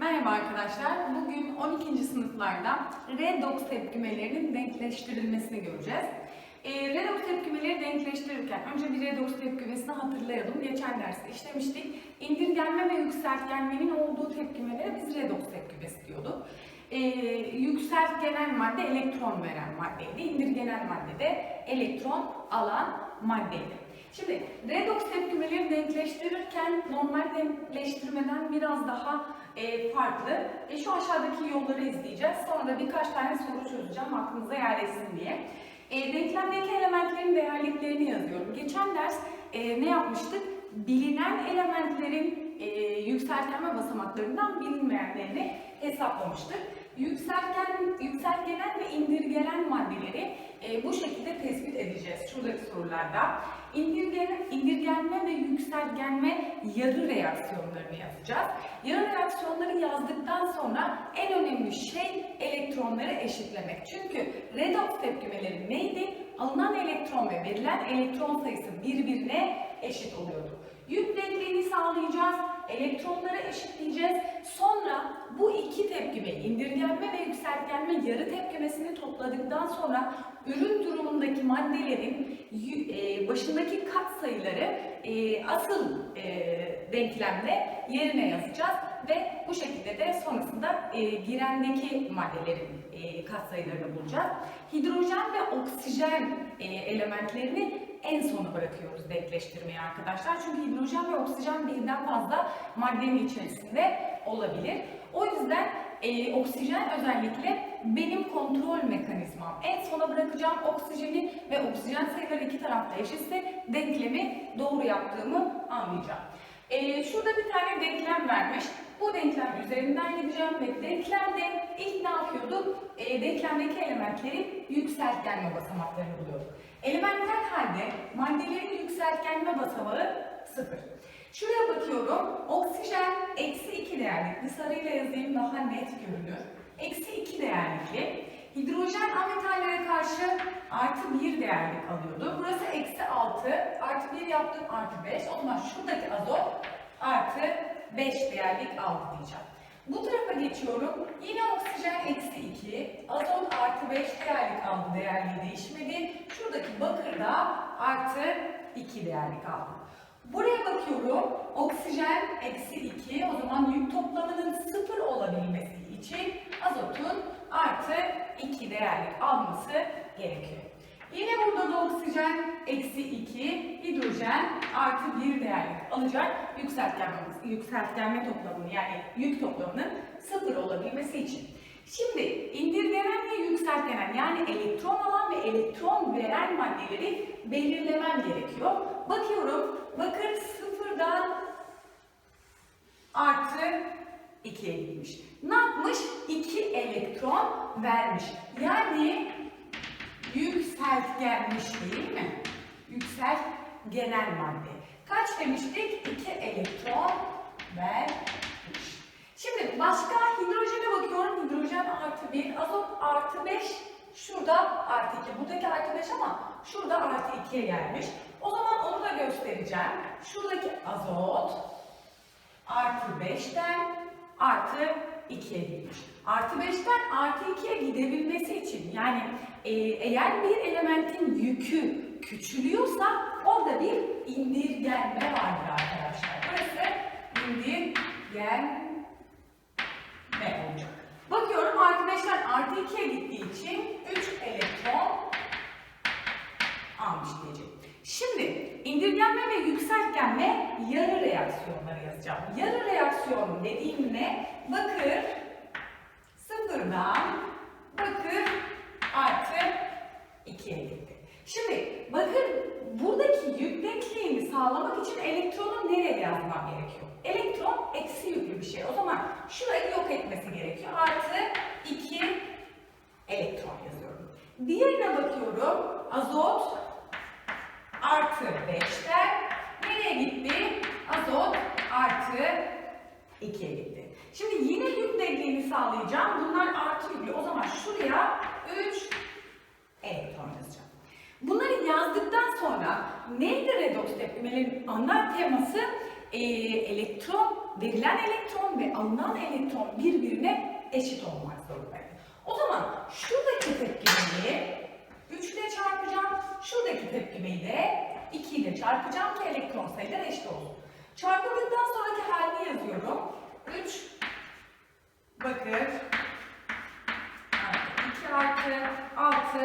Merhaba arkadaşlar. Bugün 12. sınıflarda redox tepkimelerinin denkleştirilmesini göreceğiz. E, redox tepkimeleri denkleştirirken önce bir redox tepkimesini hatırlayalım. Geçen derste işlemiştik. İndirgenme ve yükseltgenmenin olduğu tepkimelere biz redox tepkimesi diyorduk. E, yükseltgenen madde elektron veren maddeydi. İndirgenen madde de elektron alan maddeydi. Şimdi redox tepkimeleri denkleştirirken normal denkleştirmeden biraz daha e, farklı. E, şu aşağıdaki yolları izleyeceğiz. Sonra da birkaç tane soru çözeceğim aklınıza yerleşsin diye. E, denklemdeki elementlerin değerliklerini yazıyorum. Geçen ders e, ne yapmıştık? Bilinen elementlerin e, yükseltgenme basamaklarından bilinmeyenlerini hesaplamıştık. Yükseltgen, yükseltgenen ve indirgenen maddeleri e, bu şekilde tespit edeceğiz şuradaki sorularda. İndirgen, indirgenme ve yükseltgenme yarı reaksiyonlarını yazacağız. Yarı reaksiyonları yazdıktan sonra en önemli şey elektronları eşitlemek. Çünkü redox tepkimeleri neydi? Alınan elektron ve verilen elektron sayısı birbirine eşit oluyordu. Yük denkliğini sağlayacağız, elektronları eşitleyeceğiz. Sonra bu iki tepkime, indirgenme ve yükseltgenme yarı tepkimesini topladıktan sonra ürün durumundaki maddelerin e, başındaki katsayıları e, asıl e, denklemde yerine yazacağız ve bu şekilde de sonrasında girendeki maddelerin e, katsayılarını bulacağız. Hidrojen ve oksijen elementlerini en sona bırakıyoruz denkleştirmeye arkadaşlar. Çünkü hidrojen ve oksijen birden fazla maddenin içerisinde olabilir. O yüzden e, oksijen özellikle benim kontrol mekanizmam. En sona bırakacağım oksijeni ve oksijen sayıları iki tarafta eşitse denklemi doğru yaptığımı anlayacağım. E, şurada bir tane denklem vermiş. Bu denklem üzerinden gideceğim ve denklemde ilk ne yapıyorduk? E, denklemdeki elementlerin yükseltgenme basamaklarını buluyorduk. Elementel halde maddelerin yükseltgenme basamağı sıfır. Şuraya bakıyorum. Oksijen eksi 2 değerlikli. Sarıyla yazayım daha net görünür. Eksi 2 değerlikli. Hidrojen ametallere karşı artı 1 değerlik alıyordu. Burası eksi 6. Artı 1 yaptım artı 5. O zaman şuradaki azot artı 5 değerlik aldı diyeceğim. Bu tarafa geçiyorum. Yine oksijen eksi 2. Azot artı 5 değerlik aldı. Değerliği değişmedi. Şuradaki bakır da artı 2 değerlik aldı. Buraya bakıyorum. Oksijen eksi 2. O zaman yük toplamının sıfır olabilmesi için azotun artı 2 değerlik alması gerekiyor. Yine burada da oksijen eksi 2, hidrojen artı 1 değerlik alacak yükseltgenme, yükseltgenme toplamını yani yük toplamının sıfır olabilmesi için. Şimdi indirgenen ve yükseltgenen yani elektron alan ve elektron veren maddeleri belirlemem gerekiyor. Bakıyorum bakır sıfırdan artı 2'ye gitmiş. Ne yapmış? 2 elektron vermiş. Yani yükseltgenmiş değil mi? Yükseltgenen madde. Kaç demiştik? 2 elektron vermiş. Şimdi başka hidrojene bakıyorum. Hidrojen artı 1, azot artı 5. Şurada artı 2. Buradaki artı 5 ama şurada artı 2'ye gelmiş. O zaman onu da göstereceğim. Şuradaki azot artı 5'ten artı 2'ye gitmiş. Artı 5'ten artı 2'ye gidebilmesi için yani e, eğer bir elementin yükü küçülüyorsa orada bir indirgenme vardır arkadaşlar. Burası indirgenme olacak. Bakıyorum 5'ten artı 2'ye gittiği için 3 elektron almış diyeceğim. Şimdi indirgenme ve yükseltgenme yarı reaksiyonları yazacağım. Yarı reaksiyon dediğim ne? Bakır sıfırdan bakır artı 2'ye gitti. Şimdi bakır buradaki yük denkliğini sağlamak için elektronu nereye yazmam gerekiyor? Elektron eksi yüklü bir şey. O zaman şurayı yok etmesi gerekiyor. Artı 2 elektron yazıyorum. Diğerine bakıyorum. Azot artı 5'ten nereye gitti? Azot artı 2'ye gitti. Şimdi yine yük denkliğini sağlayacağım. Bunlar artı yüklü. O zaman şuraya 3 elektron yazacağım. Bunları yazdıktan sonra neydi redoks tepkimelerinin ana teması? e, elektron, verilen elektron ve alınan elektron birbirine eşit olmak zorunda. O zaman şuradaki tepkimeyi 3 ile çarpacağım, şuradaki tepkimeyi de 2 ile çarpacağım ki elektron sayıları eşit olsun. Çarpıldıktan sonraki halini yazıyorum. 3 bakır 2 artı 6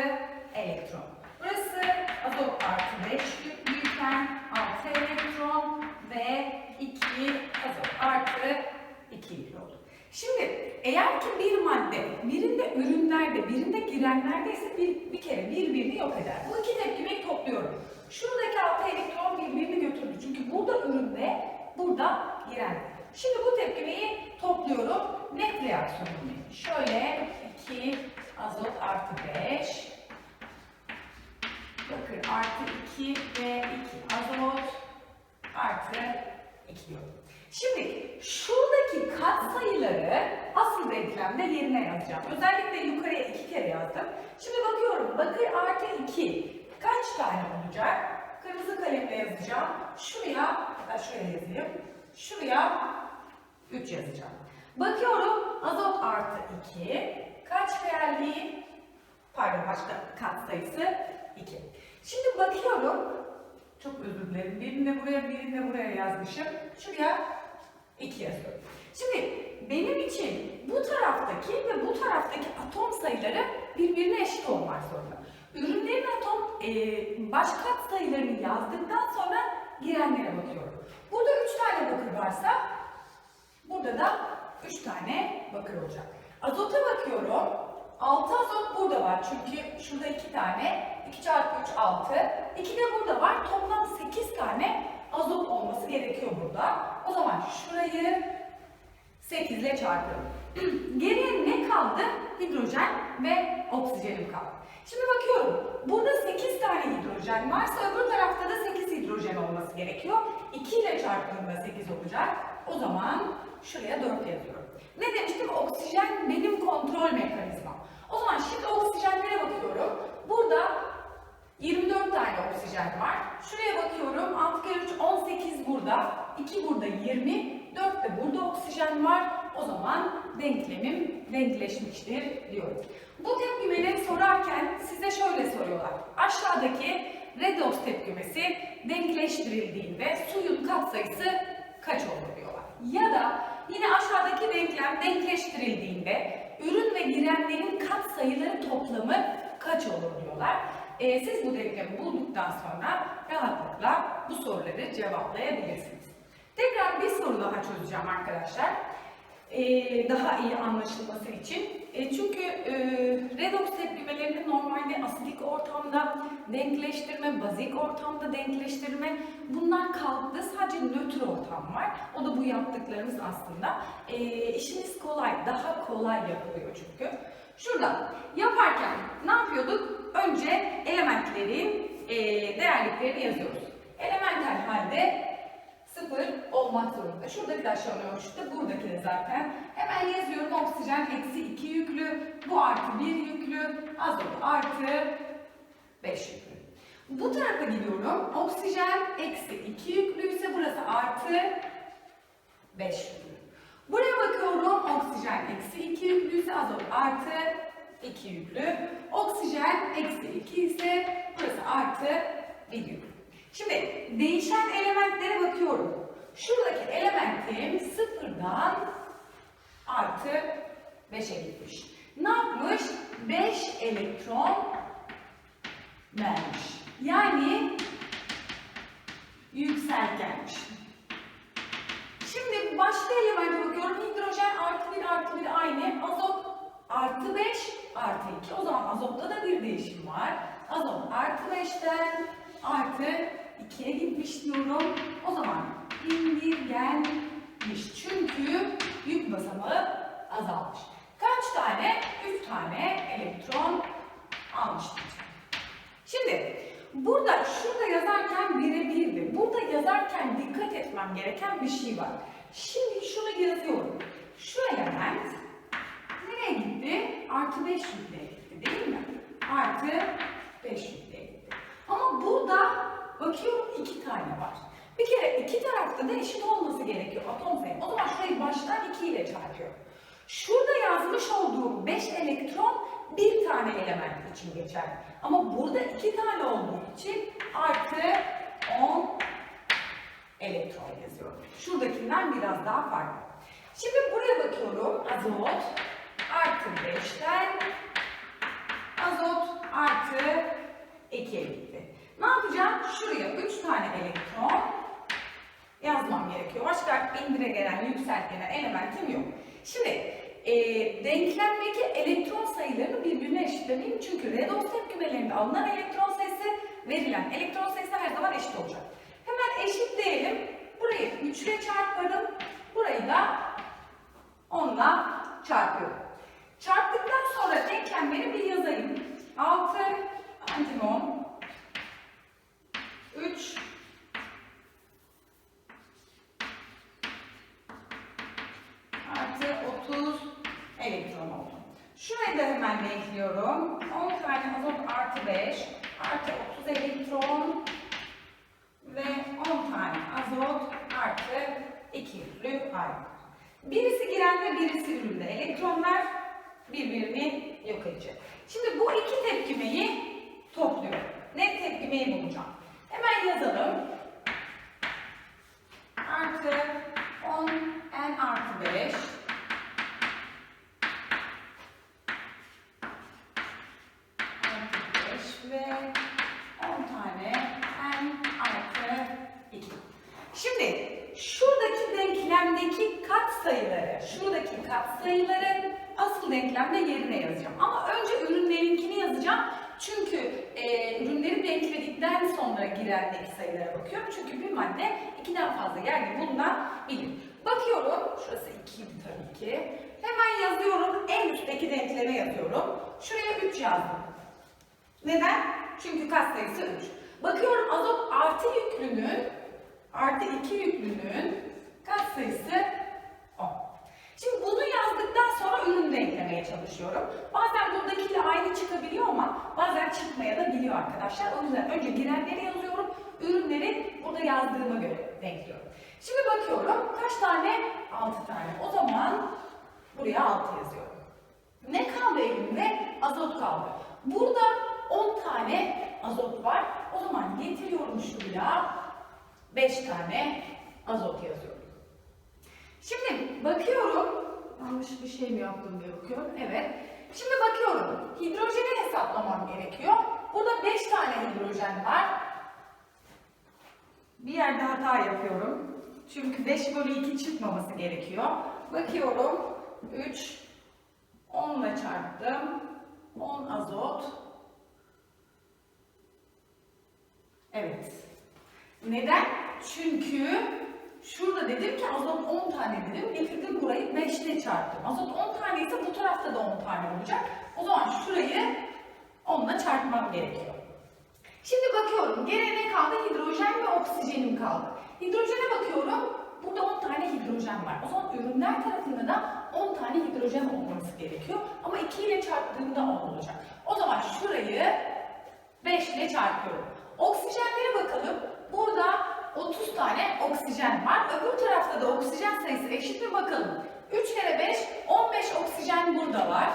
elektron. Burası azot artı 5 büyüten 6 elektron ve 2 azot artı 2 yük oldu. Şimdi eğer ki bir madde birinde ürünlerde, birinde girenlerde ise bir, bir kere birbirini yok eder. Bu iki tepkimeyi topluyorum. Şuradaki 6 elektron birbirini götürdü. Çünkü burada üründe, burada giren. Şimdi bu tepkimeyi topluyorum. Net reaksiyonum. Şöyle 2 azot artı 5 bakır artı 2 ve 2 azot artı 2 diyorum. Şimdi şuradaki katsayıları asıl denklemde yerine yazacağım. Özellikle yukarıya iki kere yazdım. Şimdi bakıyorum bakır artı 2 kaç tane olacak? Kırmızı kalemle yazacağım. Şuraya, hatta şöyle yazayım. Şuraya 3 yazacağım. Bakıyorum azot artı 2 kaç geldi? Pardon başka kat sayısı 2. Şimdi bakıyorum. Çok özür dilerim. Birini de buraya, birini de buraya yazmışım. Şuraya 2 yazıyorum. Şimdi benim için bu taraftaki ve bu taraftaki atom sayıları birbirine eşit olmak zorunda. Ürünlerin atom e, baş kat sayılarını yazdıktan sonra girenlere bakıyorum. Burada 3 tane bakır varsa burada da 3 tane bakır olacak. Azota bakıyorum. 6 azot burada var çünkü şurada 2 tane. 2 çarpı 3 6. 2 de burada var. Toplam 8 tane azot olması gerekiyor burada. O zaman şurayı 8 ile çarpıyorum. Geriye ne kaldı? Hidrojen ve oksijenim kaldı. Şimdi bakıyorum. Burada 8 tane hidrojen varsa öbür tarafta da 8 hidrojen olması gerekiyor. 2 ile çarptığımda 8 olacak. O zaman şuraya 4 yazıyorum. Ne demiştim? Oksijen benim kontrol mekanizmam. O zaman şimdi oksijenlere bakıyorum. Burada 24 tane oksijen var. Şuraya bakıyorum. 6 kere 3 18 burada. 2 burada 20. 4 de burada oksijen var. O zaman denklemim denkleşmiştir diyoruz. Bu tepkimeleri sorarken size şöyle soruyorlar. Aşağıdaki redox tepkimesi denkleştirildiğinde suyun katsayısı kaç olur diyorlar. Ya da yine aşağıdaki denklem denkleştirildiğinde ürün ve girenlerin katsayıları toplamı kaç olur diyorlar. Ee, siz bu denklemi bulduktan sonra rahatlıkla bu soruları cevaplayabilirsiniz. Tekrar bir soru daha çözeceğim arkadaşlar. Ee, daha iyi anlaşılması için. E, çünkü e, redox tepkimelerinin normalde asidik ortamda denkleştirme, bazik ortamda denkleştirme bunlar kalktı. Sadece nötr ortam var. O da bu yaptıklarımız aslında. E, işimiz kolay, daha kolay yapılıyor çünkü. Şurada yaparken ne yapıyorduk? Önce elementlerin e, değerliklerini yazıyoruz. Elemental halde sıfır olmak zorunda. Şuradaki de aşağı ölçüde, buradaki de zaten. Hemen yazıyorum oksijen eksi 2 yüklü, bu artı 1 yüklü, azot artı 5 yüklü. Bu tarafa gidiyorum. Oksijen eksi 2 yüklüyse burası artı 5 yüklü. Buraya bakıyorum. Oksijen eksi 2 yüklüyse azot artı 2 yüklü. Oksijen eksi 2 ise burası artı 1 yüklü. Şimdi değişen elementlere bakıyorum. Şuradaki elementim sıfırdan artı 5'e gitmiş. Ne yapmış? 5 elektron vermiş. Yani yükseltgenmiş. Şimdi başka elemente bakıyorum. Hidrojen artı 1 artı 1 aynı. Azot artı 5 artı 2. O zaman azotta da bir değişim var. Azot artı 5'ten artı 2'ye gitmiş diyorum. O zaman indirgenmiş. Çünkü yük basamağı azalmış. Kaç tane? 3 tane elektron almış diyeceğim. Şimdi burada şurada yazarken birebirdi. Burada yazarken dikkat etmem gereken bir şey var. Şimdi şunu yazıyorum. Şu element nereye gitti? Artı 5 yükleye gitti değil mi? Artı 5 yükleye gitti. Ama burada bakıyorum iki tane var. Bir kere iki tarafta da eşit olması gerekiyor atom sayı. O zaman şurayı baştan 2 ile çarpıyor. Şurada yazmış olduğum 5 elektron bir tane element için geçer. Ama burada iki tane olduğu için artı 10 elektron yazıyorum. Şuradakinden biraz daha farklı. Şimdi buraya bakıyorum. Azot artı 5'ten azot artı tane elektron yazmam gerekiyor. Başka indire gelen, yükseltgelen elementim yok. Şimdi e, denklemdeki elektron sayılarını birbirine eşitlemeyeyim. Çünkü redoks tepkimelerinde alınan elektron sayısı verilen elektron sayısı her zaman eşit olacak. Hemen eşitleyelim. Burayı 3 ile çarparım. Burayı da 10 ile çarpıyorum. Çarptıktan sonra denklemleri bir yazayım. 6 antimon 3 artı 30 elektron oldu. Şurayı da hemen denkliyorum. 10 tane azot artı 5 artı 30 elektron ve 10 tane azot artı 2 yüklü ayrı. Birisi girende birisi üründe. Elektronlar birbirini yok edecek. Şimdi bu iki tepkimeyi topluyorum. Net tepkimeyi bulacağım. Hemen yazalım. Artı 10 n artı 5 artı 5 ve 10 tane n artı 2. Şimdi şuradaki denklemdeki kat sayıları, şuradaki kat sayıları asıl denklemde yerine yazacağım. Ama önce ürünlerinkini yazacağım. Çünkü e, ürünleri denkledikten sonra girendeki sayılara bakıyorum. Çünkü bir madde ikiden fazla yerde bulunabilir. Bakıyorum, şurası 2 tabii ki. Hemen yazıyorum, en üstteki denkleme yazıyorum. Şuraya 3 yazdım. Neden? Çünkü kat sayısı 3. Bakıyorum azot artı yüklünün artı 2 yüklünün kat sayısı 10. Şimdi bunu yazdıktan sonra ürünü denklemeye çalışıyorum. Bazen buradakiyle aynı çıkabiliyor ama bazen çıkmaya da biliyor arkadaşlar. O yüzden önce girenleri yazıyorum. Ürünleri burada yazdığıma göre denkliyorum. Şimdi bakıyorum kaç tane? 6 tane. O zaman buraya 6 yazıyorum. Ne kaldı elimde? Azot kaldı. Burada 10 tane azot var. O zaman getiriyorum şuraya 5 tane azot yazıyorum. Şimdi bakıyorum. Yanlış bir şey mi yaptım diye bakıyorum. Evet. Şimdi bakıyorum. Hidrojeni hesaplamam gerekiyor. Burada 5 tane hidrojen var. Bir yerde hata yapıyorum. Çünkü 5 bölü 2 çıkmaması gerekiyor. Bakıyorum. 3 10 ile çarptım. 10 azot. Evet. Neden? Çünkü şurada dedim ki azot 10 tane dedim. Getirdim burayı 5 ile çarptım. Azot 10 tane ise bu tarafta da 10 tane olacak. O zaman şurayı 10 ile çarpmam gerekiyor. Şimdi bakıyorum. Geriye ne kaldı? Hidrojen ve oksijenim kaldı. Hidrojene bakıyorum. Burada 10 tane hidrojen var. O zaman ürünler tarafında da 10 tane hidrojen olması gerekiyor. Ama 2 ile çarptığımda 10 olacak. O zaman şurayı 5 ile çarpıyorum. Oksijenlere bakalım. Burada 30 tane oksijen var. Öbür tarafta da oksijen sayısı eşit mi bakalım. 3 kere 5, 15 oksijen burada var.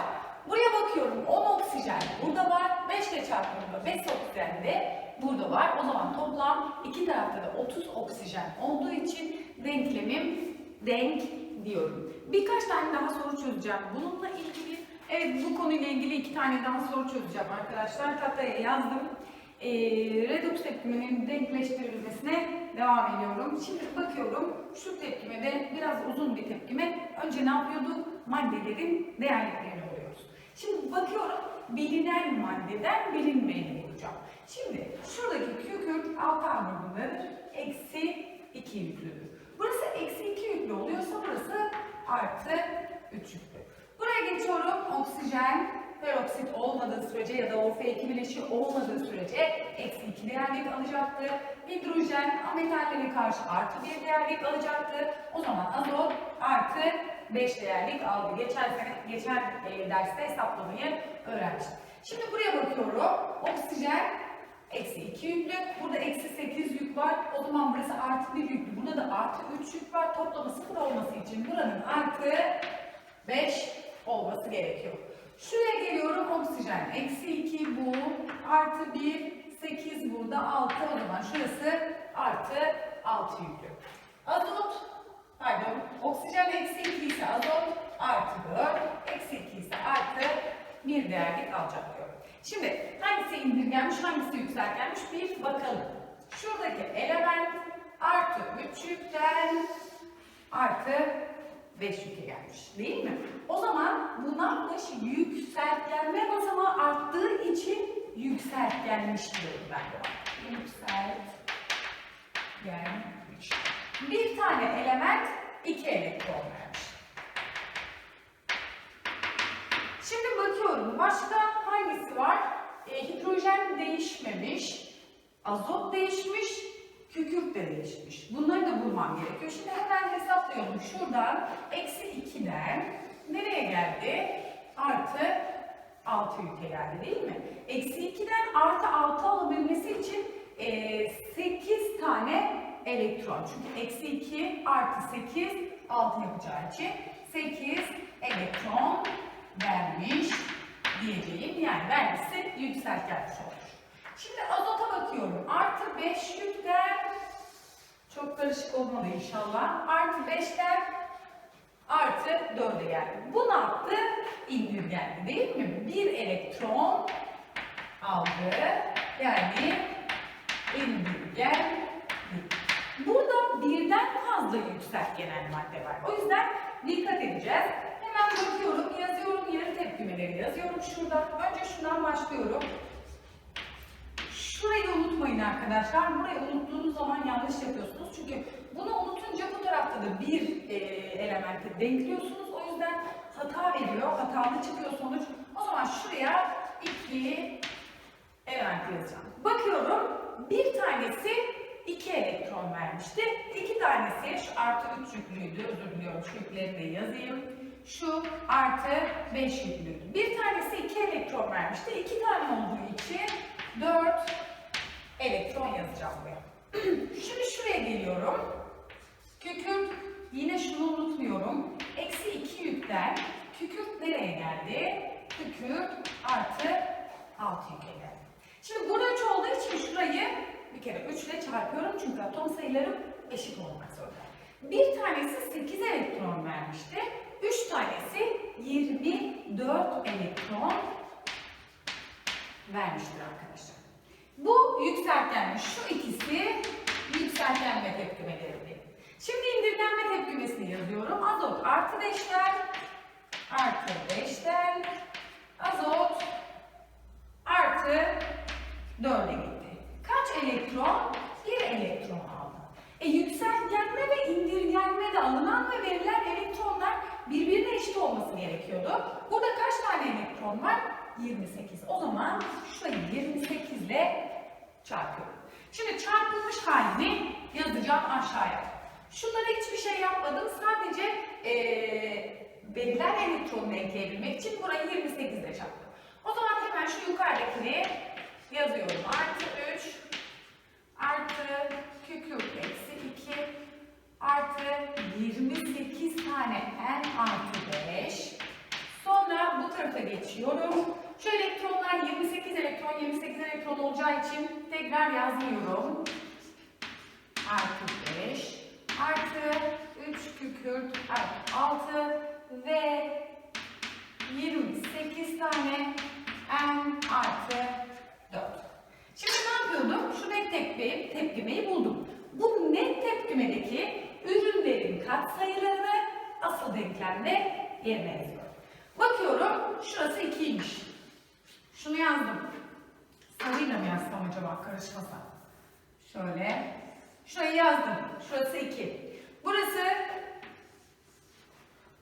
Buraya bakıyorum 10 oksijen burada var. 5 ile çarptığımda 5 oksijen de burada var. O zaman toplam iki tarafta da 30 oksijen olduğu için denklemim denk diyorum. Birkaç tane daha soru çözeceğim. Bununla ilgili, evet bu konuyla ilgili iki tane daha soru çözeceğim arkadaşlar. Tahtaya yazdım. Ee, redoks tepkimenin denkleştirilmesine devam ediyorum. Şimdi bakıyorum şu tepkimede biraz uzun bir tepkime. Önce ne yapıyorduk? Maddelerin değerliklerini buluyoruz. Şimdi bakıyorum bilinen maddeden bilinmeyeni bulacağım. Şimdi şuradaki kükürt alfa grubundadır. Eksi 2 yüklüdür. Burası eksi 2 yüklü oluyorsa burası artı 3 yüklü. Buraya geçiyorum. Oksijen peroksit olmadığı sürece ya da OF2 bileşiği olmadığı sürece eksi 2 değerlik alacaktı. Hidrojen ametallere karşı artı 1 değerlik alacaktı. O zaman azot artı 5 değerlik aldı. Geçen sene, geçen e, derste hesaplamayı öğrenmiştim. Şimdi buraya bakıyorum. Oksijen eksi 2 yüklü. Burada eksi 8 yük var. O zaman burası artı 1 yüklü. Burada da artı 3 yük var. Toplamı 0 olması için buranın artı 5 olması gerekiyor. Şuraya geliyorum oksijen. Eksi 2 bu. Artı 1. 8 burada. 6 o zaman şurası artı 6 yüklü. Azot pardon oksijen eksi 2 ise azot artı 4. Eksi 2 ise artı 1 değerlik alacak diyor. Şimdi hangisi indirgenmiş hangisi yükseltgenmiş bir bakalım. Şuradaki element artı 3 yükten artı 5 yüke gelmiş. Değil mi? O zaman bu ne yapmış? Yükseltgenme basamağı arttığı için yükseltgenmiş diyorum ben de. Yükseltgenmiş. Bir tane element iki elektron vermiş. Şimdi bakıyorum. Başka hangisi var? E, hidrojen değişmemiş. Azot değişmiş. Kükürt de değişmiş. Bunları da bulmam gerekiyor. Şimdi hemen hesaplıyorum. Şuradan eksi 2'den nereye geldi? Artı 6 yüke geldi değil mi? Eksi 2'den artı 6 alabilmesi için e, 8 tane elektron. Çünkü eksi 2 artı 8 6 yapacağı için 8 elektron vermiş diyeceğim. Yani vergisi yükseltgenmiş olur. Şimdi azota bakıyorum. Artı 5 yükten çok karışık olmadı inşallah. Artı 5'ten artı 4'e geldi. Bu ne yaptı? İndirgendi değil mi? Bir elektron aldı. Yani indirgendi. Burada birden fazla yükseltgenel madde var. O yüzden dikkat edeceğiz. Hemen bakıyorum, yazıyorum, yarı tepkimeleri yazıyorum şurada. Önce şundan başlıyorum. Şurayı unutmayın arkadaşlar. Burayı unuttuğunuz zaman yanlış yapıyorsunuz. Çünkü bunu unutunca bu tarafta da bir e, elemente denkliyorsunuz. O yüzden hata veriyor. Hatalı çıkıyor sonuç. O zaman şuraya iki element yazacağım. Bakıyorum. Bir tanesi 2 elektron vermişti. İki tanesi şu artı 3 yüklüydü. Özür diliyorum şu yükleri de yazayım. Şu artı 5 yüklüydü. Bir tanesi 2 elektron vermişti. İki tane olduğu için 4 elektron yazacağım buraya. Şimdi şuraya geliyorum. Kükürt yine şunu unutmuyorum. Eksi 2 yükten kükürt nereye geldi? Kükürt artı 6 yüke geldi. Şimdi burada 3 olduğu için şurayı bir kere 3 ile çarpıyorum çünkü atom sayılarım eşit olmak zorunda. Bir tanesi 8 elektron vermişti. 3 tanesi 24 elektron vermiştir arkadaşlar. Bu yükseltgenmiş. Şu ikisi yükseltgenme tepkimeleri. Şimdi indirgenme tepkimesini yazıyorum. Azot artı 5'ten artı 5'ten azot artı 4'e gitti. Kaç elektron? 1 elektron aldı. E yükseltgenme ve indirgenme de alınan ve verilen elektronlar birbirine eşit olması gerekiyordu. Burada kaç tane elektron var? 28. O zaman şurayı 28 ile çarpıyorum. Şimdi çarpılmış halini yazacağım aşağıya. Şunlara hiçbir şey yapmadım. Sadece ee, verilen elektronu ekleyebilmek için burayı 28 ile çarptım. O zaman hemen şu yukarıdakini yazıyorum. Artı 3 artı kükürt eksi 2 artı 28 tane n artı 5 Sonra bu tarafa geçiyorum. Şu elektronlar 28 elektron, 28 elektron olacağı için tekrar yazmıyorum. Artı 5 artı 3 kükürt artı 6 ve 28 tane n artı 4. Şimdi ne yapıyordum? Şu net tepkimeyi, tepkimeyi buldum. Bu net tepkimedeki ürünlerin katsayılarını asıl denklemde yerine yazıyorum. Bakıyorum şurası 2'ymiş. Şunu yazdım. Sarıyla mı yazsam acaba karışmasa? Şöyle. Şurayı yazdım. Şurası 2. Burası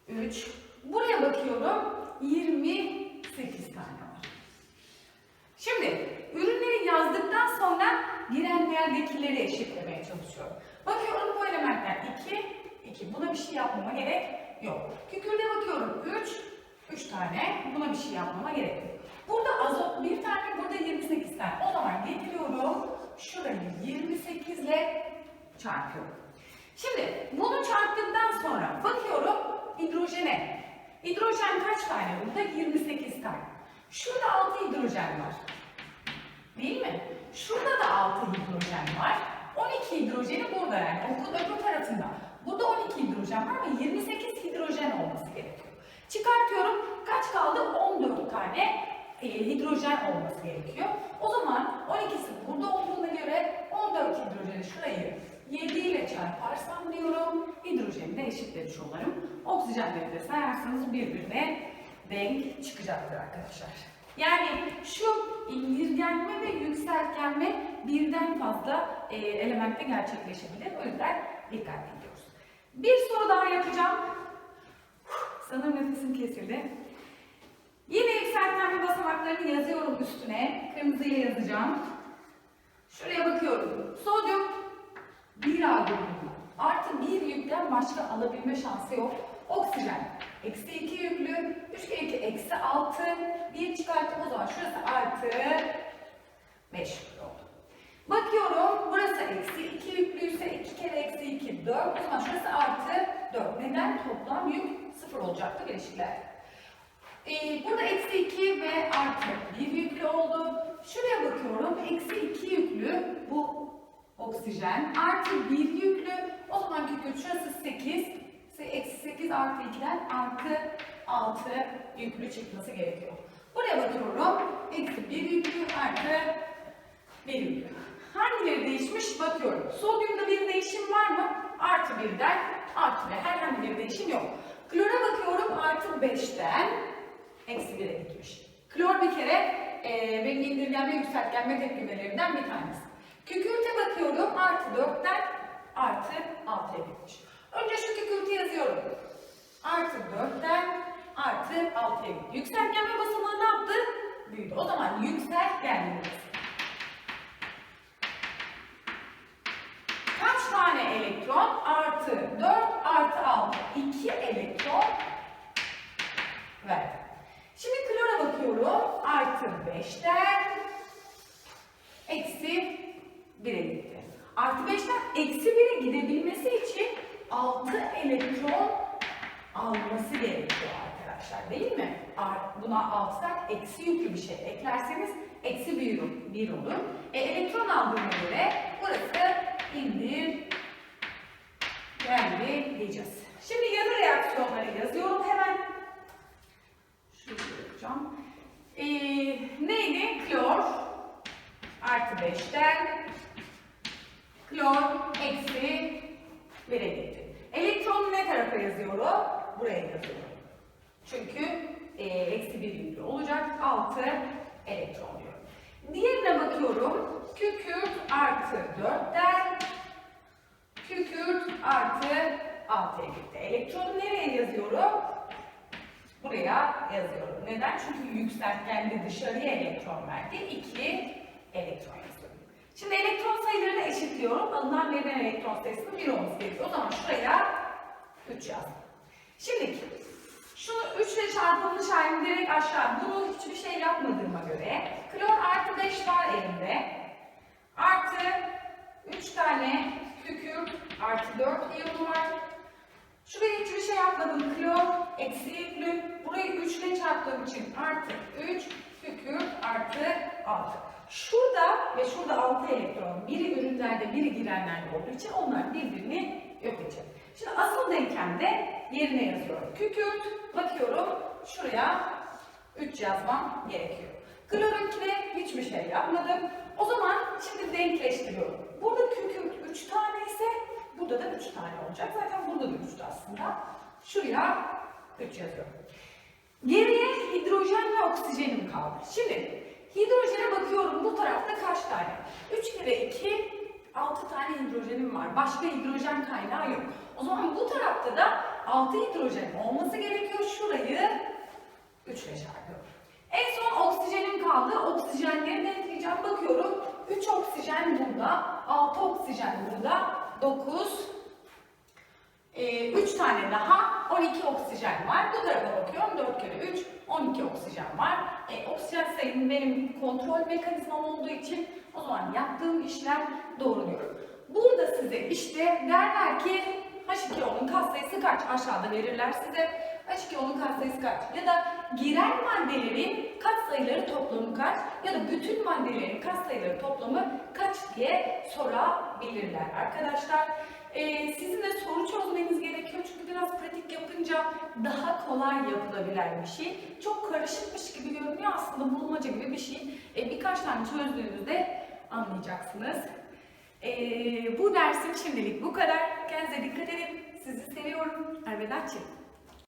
3. Buraya bakıyorum 28 tane var. Şimdi ürünleri yazdıktan sonra girenlerdekileri eşitlemeye çalışıyorum. Bakıyorum bu elementler 2, 2. Buna bir şey yapmama gerek yok. Kükürde bakıyorum 3, 3 tane. Buna bir şey yapmama gerek yok. Burada azot bir tane, burada 28 tane. O zaman getiriyorum. Şurayı 28 ile çarpıyorum. Şimdi bunu çarptıktan sonra bakıyorum hidrojene. Hidrojen kaç tane burada? 28 tane. Şurada 6 hidrojen var. Değil mi? Şurada da 6 hidrojen var. 12 hidrojeni burada yani okun öbür tarafında. Burada 12 hidrojen var ve 28 hidrojen olması gerekiyor. Çıkartıyorum. Kaç kaldı? 14 tane e, hidrojen olması gerekiyor. O zaman 12'si burada olduğuna göre 14 hidrojeni şurayı 7 ile çarparsam diyorum. Hidrojeni de eşitlemiş olurum. Oksijenleri de sayarsanız birbirine denk çıkacaktır arkadaşlar. Yani şu indirgenme ve yükseltgenme birden fazla e, elementte gerçekleşebilir. O yüzden dikkatli ediyoruz. Bir soru daha yapacağım. Sanırım nefesim kesildi. Yine yükseltgenme basamaklarını yazıyorum üstüne. Kırmızıyla yazacağım. Şuraya bakıyorum. Sodyum 1 A. Artı bir yükten başka alabilme şansı yok. Oksijen eksi 2 yüklü. 3 kere 2 eksi 6. 1 çıkarttım o zaman şurası artı 5 yüklü oldu. Bakıyorum burası eksi 2 yüklüyse 2 kere eksi 2 4. O zaman şurası artı 4. Neden? Toplam yük 0 olacaktı bileşikler. Ee, burada eksi 2 ve artı 1 yüklü oldu. Şuraya bakıyorum. Eksi 2 yüklü bu oksijen. Artı 1 yüklü. O zaman kükürt şurası 8. Eksi 8 artı 2'den artı 6 yüklü çıkması gerekiyor. Buraya bakıyorum. Eksi 1 yüklü artı 1 yüklü. Hangileri değişmiş bakıyorum. Sodyumda bir değişim var mı? Artı 1'den artı 1. Herhangi bir değişim yok. Klora bakıyorum artı 5'ten eksi 1'e gitmiş. Klor bir kere e, benim indirgenme yükseltgenme tepkimelerimden bir tanesi. Kükürte bakıyorum artı 4'ten artı 6'ya gitmiş. Önce şu kükürtü yazıyorum. Artı 4'ten artı 6'ya gitti. Yükseltgenme basamağı ne yaptı? Büyüdü. O zaman yükseltgenmemiz. Kaç tane elektron? Artı 4 artı 6. 2 elektron verdi. Şimdi klora bakıyorum. Artı 5'ten eksi 1'e gitti. Artı 5'ten eksi 1'e gidebilmesi için 6 elektron alması gerekiyor arkadaşlar değil mi? Buna 6'dan eksi yüklü bir şey eklerseniz eksi 1, 1 olur. E, elektron aldığına göre burası indir geldi diyeceğiz. Şimdi yazı reaksiyonları yazıyorum hemen. Yapacağım. Ee, neydi? Klor artı 5'ten klor eksi 1'e gitti. Elektronu ne tarafa yazıyorum? Buraya yazıyorum. Çünkü e, eksi 1 yüklü olacak. 6 elektron diyorum. Diğerine bakıyorum. Kükürt artı 4'ten kükürt artı 6'ya gitti. Elektronu nereye yazıyorum? Buraya yazıyorum. Neden? Çünkü yükseltgende dışarıya elektron verdi. 2 elektron yazıyorum. Şimdi elektron sayılarını eşitliyorum. Alınan verilen elektron sayısının 1 olması gerekiyor. O zaman şuraya 3 yazdım. Şimdi şunu 3 ile çarpılmış halini direkt aşağı. Bunu hiçbir şey yapmadığıma göre klor artı 5 var elimde. Artı 3 tane kükürt artı 4 iyonu var. Şuraya hiçbir şey yapmadım. Klor eksi yüklü. Burayı 3 ile çarptığım için artı 3 kükürt artı 6. Şurada ve şurada 6 elektron. Biri ürünlerde biri girenlerde olduğu için onlar birbirini yok edecek. Şimdi asıl denklemde yerine yazıyorum. Kükürt bakıyorum şuraya 3 yazmam gerekiyor. Klorunkine hiçbir şey yapmadım. O zaman şimdi denkleştiriyorum. Burada kükürt 3 tane ise burada da 3 tane olacak. Zaten burada da 3 aslında. Şuraya 3 yazıyorum. Geriye hidrojen ve oksijenim kaldı. Şimdi hidrojene bakıyorum bu tarafta kaç tane? 3 kere 2 6 tane hidrojenim var. Başka hidrojen kaynağı yok. O zaman bu tarafta da 6 hidrojen olması gerekiyor. Şurayı 3 ile çarpıyorum. En son oksijenim kaldı. Oksijenleri denkleyeceğim. Bakıyorum. 3 oksijen burada. 6 oksijen burada. 9 3 tane daha 12 oksijen var. Bu tarafa bakıyorum 4 kere 3 12 oksijen var. E, oksijen sayım benim kontrol mekanizmam olduğu için o zaman yaptığım işlem doğru diyorum. Burada size işte derler ki H2O'nun katsayısı kaç? Aşağıda verirler size. H2O'nun katsayısı kaç? Ya da giren maddelerin katsayıları toplamı kaç? Ya da bütün maddelerin katsayıları toplamı kaç diye sorabilirler arkadaşlar. Ee, sizin de soru çözmeniz gerekiyor çünkü biraz pratik yapınca daha kolay yapılabilen bir şey. Çok karışıkmış gibi görünüyor aslında bulmaca gibi bir şey. Ee, birkaç tane çözdüğünüzde anlayacaksınız. Ee, bu dersim şimdilik bu kadar. Kendinize dikkat edin. Sizi seviyorum. Arrivederci.